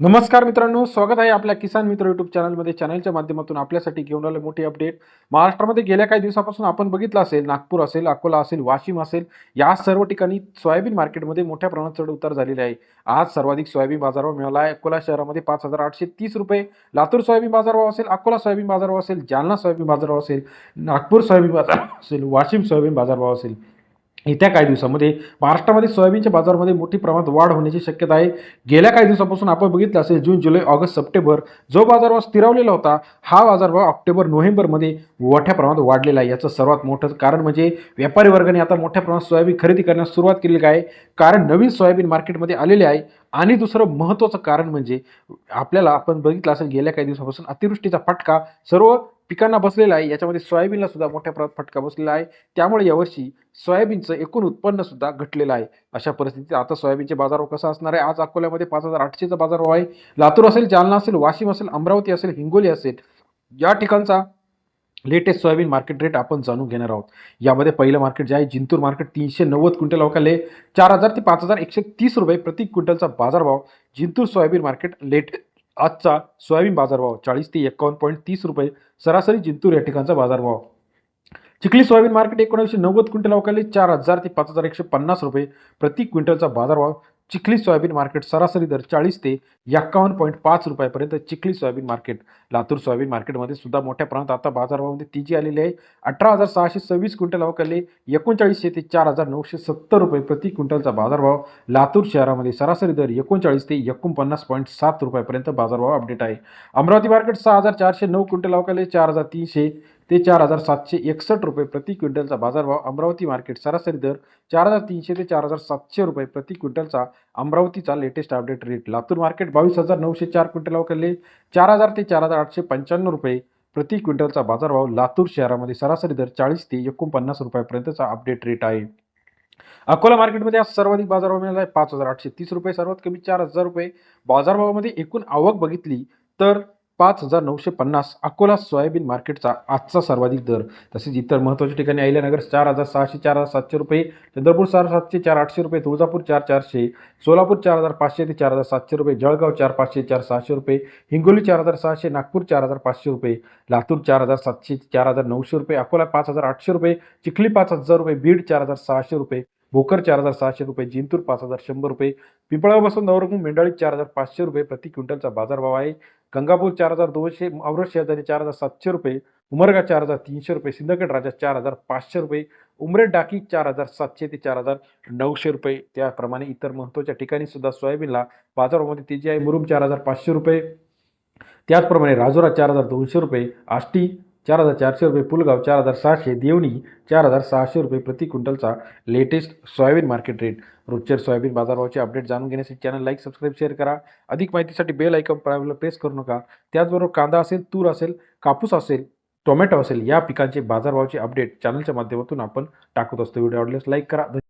नमस्कार मित्रांनो स्वागत आहे आपल्या किसान मित्र युट्यूब चॅनलमध्ये चॅनलच्या माध्यमातून आपल्यासाठी घेऊन आले मोठी अपडेट महाराष्ट्रामध्ये गेल्या काही दिवसापासून आपण बघितलं असेल नागपूर असेल अकोला असेल वाशिम असेल या सर्व ठिकाणी सोयाबीन मार्केटमध्ये मोठ्या प्रमाणात चढ उतार झालेले आहे. आज सर्वाधिक सोयाबीन बाजारभाव मिळाला आहे. अकोला शहरामध्ये पाच हजार आठशे तीस रुपये. लातूर सोयाबीन बाजारभाव असेल अकोला सोयाबीन बाजारभाव असेल जालना सोयाबीन बाजारभाव असेल नागपूर सोयाबीन बाजार असेल वाशिम सोयाबीन बाजारभाव असेल. येत्या काही दिवसामध्ये महाराष्ट्रामध्ये सोयाबीनच्या बाजारामध्ये मोठी प्रमाणात वाढ होण्याची शक्यता आहे. गेल्या काही दिवसापासून आपण बघितलं असेल जून जुलै ऑगस्ट सप्टेंबर जो बाजारभाव स्थिरावलेला होता हा बाजारभाव ऑक्टोबर नोव्हेंबरमध्ये मोठ्या प्रमाणात वाढलेला आहे. याचं सर्वात मोठं कारण म्हणजे व्यापारी वर्गाने आता मोठ्या प्रमाणात सोयाबीन खरेदी करण्यास सुरुवात केलेली आहे. कारण नवीन सोयाबीन मार्केटमध्ये आलेले आहे. आणि दुसरं महत्त्वाचं कारण म्हणजे आपल्याला आपण बघितलं असेल गेल्या काही दिवसापासून अतिवृष्टीचा फटका सर्व पिकांना बसलेला आहे. याच्यामध्ये सोयाबीनला सुद्धा मोठ्या प्रमाणात फटका बसलेला आहे. त्यामुळे यावर्षी सोयाबीनचं एकूण उत्पन्न सुद्धा घटलेलं आहे. अशा परिस्थितीत आता सोयाबीनचे बाजारभाव कसा असणार आहे? आज अकोल्यामध्ये पाच हजार आठशेचा बाजारभाव आहे. लातूर असेल जालना असेल वाशिम असेल अमरावती असेल हिंगोली असेल या ठिकाणचा लेटेस्ट सोयाबीन मार्केट रेट आपण जाणून घेणार आहोत. यामध्ये पहिलं मार्केट जे आहे जिंतूर मार्केट तीनशे नव्वद क्विंटल अवकाले चार हजार ते पाच हजार एकशे तीस रुपये प्रति क्विंटलचा बाजारभाव जिंतूर सोयाबीन मार्केट लेट आजचा सोयाबीन बाजारभाव चाळीस ते एकावन्न पॉईंट तीस रुपये. सरासरी जिंतूर या ठिकाणचा बाजारभाव. चिखली सोयाबीन मार्केट एकोणीसशे नव्वद क्विंटल अवकाळी चार हजार ते पाच हजार एकशे पन्नास रुपये. प्रति क्विंटलचा बाजारभाव चिखली सोयाबीन मार्केट सरासरी दर चाळीस ते एक्कावन्न पॉईंट पाच रुपयापर्यंत Chikhli soyabean market. Latur soyabean मार्केटमध्ये सुद्धा मोठ्या प्रमाणात आता बाजारभावामध्ये तेजी आलेली आहे. अठरा हजार सहाशे सव्वीस क्विंटल अवकाले एकोणचाळीसशे ते चार हजार नऊशे सत्तर रुपये प्रति क्विंटलचा बाजारभाव. लातूर शहरामध्ये सरासरी दर एकोणचाळीस ते एकोणपन्नास पॉईंट सात रुपयापर्यंत बाजारभाव अपडेट आहे. अमरावती मार्केट सहा हजार चारशे नऊ क्विंटल अवकाले चार हजार तीनशे ते चार हजार सातशे एकसष्ट रुपये प्रति क्विंटलचा बाजारभाव अमरावती मार्केट सरासरी दर चार हजार तीनशे ते चार हजार सातशे रुपये प्रति क्विंटलचा अमरावतीचा latest update rate Latur market बावीस हजार नऊशे चार क्विंटल अवकाले चार हजार ते चार हजार आठशे पंच्याण्णव रुपये प्रति क्विंटलचा बाजारभाव लातूर शहरामध्ये सरासरी दर चाळीस ते एकोणपन्नास रुपयापर्यंतचा अपडेट रेट आहे. अकोला मार्केटमध्ये आज सर्वाधिक बाजारभाव मिळाला आहे. पाच हजार आठशे तीस रुपये सर्वात कमी चार हजार रुपये. बाजारभावामध्ये एकूण आवक बघितली तर पाच हजार नऊशे पन्नास अकोला सोयाबीन मार्केटचा आजचा सर्वाधिक दर तसेच इतर महत्त्वाच्या ठिकाणी अहिल्यानगर चार हजार सहाशे चार हजार सातशे रुपये चंद्रपूर चार सातशे चार आठशे रुपये तुळजापूर चार चारशे सोलापूर चार हजार पाचशे ते चार हजार सातशे रुपये जळगाव चार पाचशे चार सहाशे रुपये हिंगोली चार हजार सहाशे नागपूर चार हजार पाचशे रुपये लातूर चार हजार सातशे चार हजार नऊशे रुपये अकोला पाच हजार आठशे रुपये चिखली पाच हजार रुपये बीड चार हजार सहाशे रुपये भोकर चार हजार सहाशे रुपये जिंतूर पाच हजार शंभर रुपये पिंपळापासून नवरंग मेंढाळी चार हजार पाचशे रुपये प्रति क्विंटलचा बाजारभाव आहे गंगापूर चार हजार दोनशे औरत शेजारी चार हजार सातशे रुपये उमरगा चार हजार तीनशे रुपये सिंदखेड राजा चार हजार पाचशे रुपये उमरेड डाकी चार हजार सातशे ते चार हजार नऊशे रुपये. त्याप्रमाणे इतर महत्त्वाच्या ठिकाणी सुद्धा सोयाबीनला बाजारामध्ये तेजी आहे. मुरुम चार हजार पाचशे रुपये. त्याचप्रमाणे राजोरा चार हजार दोनशे रुपये. आष्टी चार हजार चारशे रुपये पुलगाव चार हजार सहाशे देवणी चार हजार सहाशे रुपये प्रति क्विंटलचा लेटेस्ट सोयाबीन मार्केट रेट. रोजच्या सोयाबीन बाजारभावाचे अपडेट जाणून घेण्यासाठी चॅनल लाईक सबस्क्राईब शेअर करा. अधिक माहितीसाठी बेल ऐकन प्रायव्हरला प्रेस करू नका. त्याचबरोबर कांदा असेल तूर असेल कापूस असेल टोमॅटो असेल या पिकांचे बाजारभावाचे अपडेट चॅनलच्या माध्यमातून आपण टाकत असतो. व्हिडिओ आवडल्यास लाईक करा.